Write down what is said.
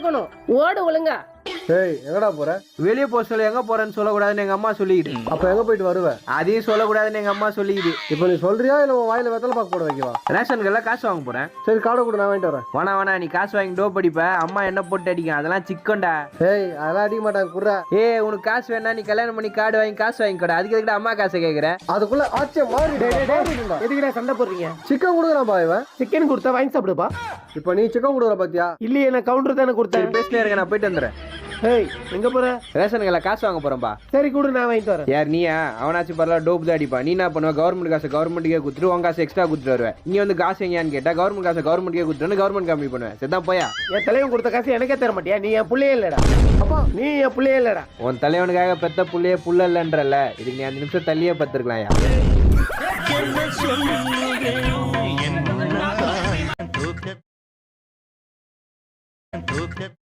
இருக்கணும். ஓடு ஒழுங்கா. ஏய் எங்கடா போற? வெளியே போக சொல்ல எங்க போறேன்னு சொல்லக்கூடாதுன்னு எங்க அம்மா சொல்லிக்குது அப்ப எங்க போயிட்டு வருவ? அதையும் சொல்லக்கூடாதுன்னு எங்க அம்மா சொல்லிக்குது இப்போ நீ சொல்றியா இல்ல உன் வாயில வெத்தலை பாக்கு போட வைக்கவா? ரேஷன் கடையில் காசு வாங்க போறேன். சரி காடை கூட நான் வாங்கிட்டு வரேன். வேணா வேணா நீ காசு வாங்கி டோ படிப்ப அம்மா என்ன போட்டு அடிக்கும்? அதெல்லாம் சிக்கன்டா. ஏய் அதெல்லாம் அடிக்க மாட்டாங்க குர்ரா ஏய் உனக்கு காசு வேணா நீ கல்யாணம் பண்ணி கார்டு வாங்கி காசு வாங்கிக்கோடா அதுக்கு எதுக்குடா அம்மா காசை கேட்குற அதுக்குள்ள ஆச்சே மாறிடுடா எதுக்குடா சண்டை போடுறீங்க? சிக்கன் கொடுக்குறான் பா இவன்? சிக்கன் கொடுத்தா வாங்கி சாப்பிடுப்பா? இப்போ நீ சிக்கன் கொடுக்குற பாத்தியா? இல்லையே நான் கவுண்டர் தானே கொடுத்தேன். பேசினே இருக்க நான் போயிட்டு வந்துடுறேன். ஏய் எங்க போற? ரேஷன் கடையில் காசு வாங்க போறேன்பா. சரி கூட நான் வாங்கிட்டு வரேன். யார் நீயா? அவனாச்சும் பரவாயில்ல டோப் தான் அடிப்பா நீ என்ன பண்ணுவ? கவர்மெண்ட் காசு கவர்மெண்ட்டுக்கே கொடுத்துட்டு உன் காசு எக்ஸ்ட்ரா கொடுத்துட்டு வருவேன் நீ வந்து காசு எங்கேயான்னு கேட்டா கவர்மெண்ட் காசு கவர்மெண்ட்டுக்கே கொடுத்துட்டு கவர்மெண்ட் கம்மி பண்ணுவேன். சரிதான் போயா? என் தலைவன் கொடுத்த காசு எனக்கே தர மாட்டியா? நீ என் புள்ளையே இல்லடா. அப்பா நீ என் புள்ளையே இல்லடா. உன் தலைவனுக்காக பெத்த புள்ளையே புள்ள இல்லைன்றல இதுக்கு நீ அஞ்சு நிமிஷம் தள்ளியே பத்துருக்கலாம் என்ன